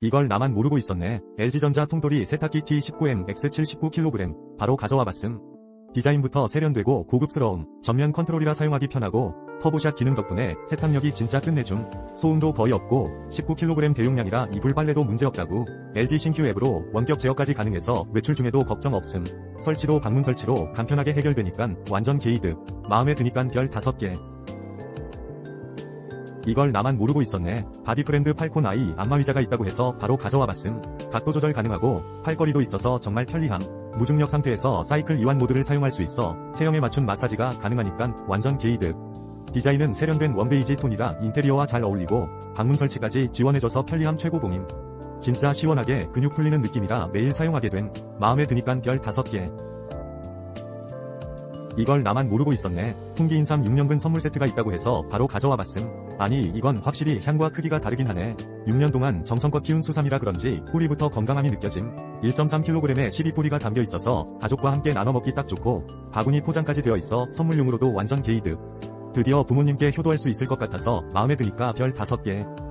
이걸 나만 모르고 있었네. LG전자 통돌이 세탁기 T19M X7 19kg 바로 가져와 봤음. 디자인부터 세련되고 고급스러움, 전면 컨트롤이라 사용하기 편하고 터보샷 기능 덕분에 세탁력이 진짜 끝내줌. 소음도 거의 없고 19kg 대용량이라 이불 빨래도 문제없다고. LG 신규 앱으로 원격 제어까지 가능해서 외출 중에도 걱정 없음. 설치도 방문 설치로 간편하게 해결되니깐 완전 게이득. 마음에 드니깐 별 5개. 이걸 나만 모르고 있었네. 바디 브랜드 팔콘 아이 안마의자가 있다고 해서 바로 가져와 봤음. 각도 조절 가능하고 팔걸이도 있어서 정말 편리함. 무중력 상태에서 사이클 이완 모드를 사용할 수 있어 체형에 맞춘 마사지가 가능하니깐 완전 게이득. 디자인은 세련된 원베이지 톤이라 인테리어와 잘 어울리고 방문 설치까지 지원해줘서 편리함 최고봉임. 진짜 시원하게 근육 풀리는 느낌이라 매일 사용하게 된 마음에 드니깐 별 5개. 이걸 나만 모르고 있었네. 풍기인삼 6년근 선물 세트가 있다고 해서 바로 가져와 봤음. 아니 이건 확실히 향과 크기가 다르긴 하네. 6년 동안 정성껏 키운 수삼이라 그런지 뿌리부터 건강함이 느껴짐. 1.3kg의 12뿌리가 담겨 있어서 가족과 함께 나눠 먹기 딱 좋고 바구니 포장까지 되어 있어 선물용으로도 완전 게이득. 드디어 부모님께 효도할 수 있을 것 같아서 마음에 드니까 별 5개.